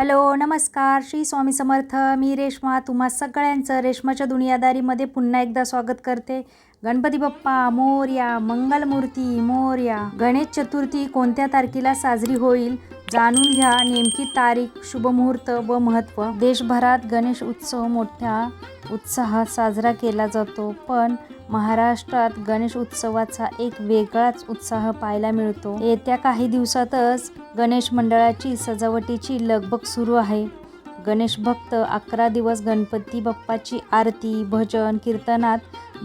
Hello नमस्कार. श्री स्वामी समर्थ. मी रेश्मा. तुम्हा सगळ्यांचं रेश्माच्या दुनियादारीमध्ये पुन्हा एकदा स्वागत करते. गणपती बाप्पा मोर्या मंगलमूर्ती मोर्या. गणेश चतुर्थी कोणत्या तारखेला साजरी होईल? जाणून घ्या नेमकी तारीख शुभमुहूर्त व महत्त्व देशभरात गणेश उत्सव मोठ्या उत्साहात साजरा केला जातो पण महाराष्ट्रात गणेश उत्सवाचा एक वेगळाच उत्साह पाहायला मिळतो. येत्या काही दिवसातच गणेश मंडळाची सजावटीची लगबग सुरू आहे. गणेश भक्त अकरा दिवस गणपती बाप्पाची आरती भजन कीर्तनात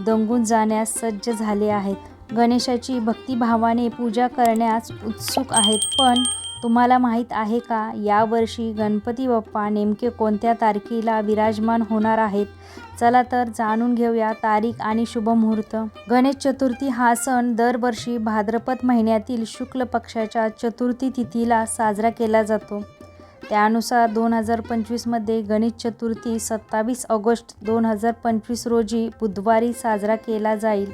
दंगून जाण्यास सज्ज झाले आहेत. गणेशाची भक्तिभावाने पूजा करण्यास उत्सुक आहेत पण तुम्हाला माहीत आहे का? यावर्षी गणपती बाप्पा नेमके कोणत्या तारखेला विराजमान होणार आहेत? चला तर जाणून घेऊया तारीख आणि शुभमुहूर्त. गणेश चतुर्थी हा सण दरवर्षी भाद्रपद महिन्यातील शुक्ल पक्षाच्या चतुर्थी तिथीला साजरा केला जातो. त्यानुसार दोन हजार पंचवीसमध्ये गणेश चतुर्थी सत्तावीस ऑगस्ट दोन हजार पंचवीस रोजी बुधवारी साजरा केला जाईल.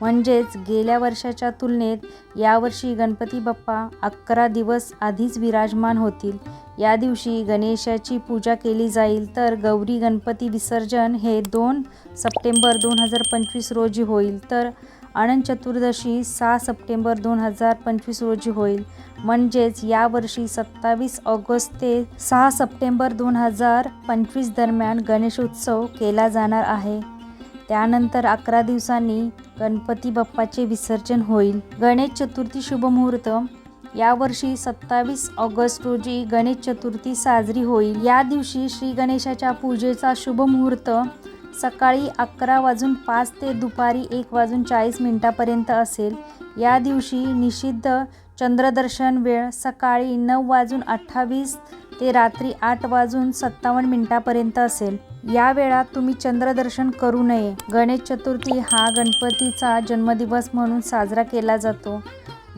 म्हणजेच गेल्या वर्षाच्या तुलनेत यावर्षी गणपती बाप्पा अकरा दिवस आधीच विराजमान होतील. या दिवशी गणेशाची पूजा केली जाईल तर गौरी गणपती विसर्जन हे दोन सप्टेंबर दोन हजार पंचवीस रोजी होईल. तर अनंत चतुर्दशी सहा सप्टेंबर दोन हजार पंचवीस रोजी होईल. म्हणजेच यावर्षी सत्तावीस ऑगस्ट ते सहा सप्टेंबर दोन हजार पंचवीस दरम्यान गणेशोत्सव केला जाणार आहे. त्यानंतर अकरा दिवसांनी गणपती बाप्पाचे विसर्जन होईल. गणेश चतुर्थी शुभमुहूर्त यावर्षी सत्तावीस ऑगस्ट रोजी गणेश चतुर्थी साजरी होईल. या दिवशी श्री गणेशाच्या पूजेचा शुभमुहूर्त सकाळी अकरा वाजून पाच ते दुपारी एक वाजून चाळीस मिनिटापर्यंत असेल. या दिवशी निषिद्ध चंद्रदर्शन वेळ सकाळी नऊ वाजून अठ्ठावीस ते रात्री आठ वाजून सत्तावन्न मिनिटापर्यंत असेल. या वेळात तुम्ही चंद्रदर्शन करू नये. गणेश चतुर्थी हा गणपतीचा जन्मदिवस म्हणून साजरा केला जातो.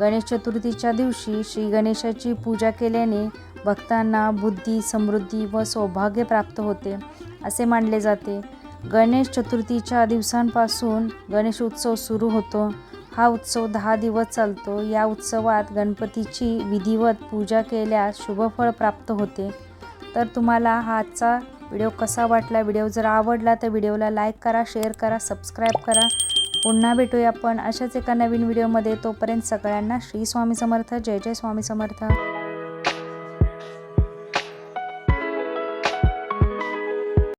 गणेश चतुर्थीच्या दिवशी श्री गणेशाची पूजा केल्याने भक्तांना बुद्धी समृद्धी व सौभाग्य प्राप्त होते असे मानले जाते. गणेश चतुर्थीच्या दिवसांपासून गणेश उत्सव सुरू होतो. हा उत्सव दहा दिवस चालतो. या उत्सवात गणपतीची विधिवत पूजा केल्यास शुभफळ प्राप्त होते. तर तुम्हाला हा आजचा व्हिडिओ कसा वाटला व्हिडिओ जर आवडला तर व्हिडिओला लाईक करा शेअर करा सबस्क्राईब करा. पुन्हा भेटूया आपण अशाच एका नवीन व्हिडिओमध्ये. तोपर्यंत सगळ्यांना श्री स्वामी समर्थ. जय जय स्वामी समर्थ.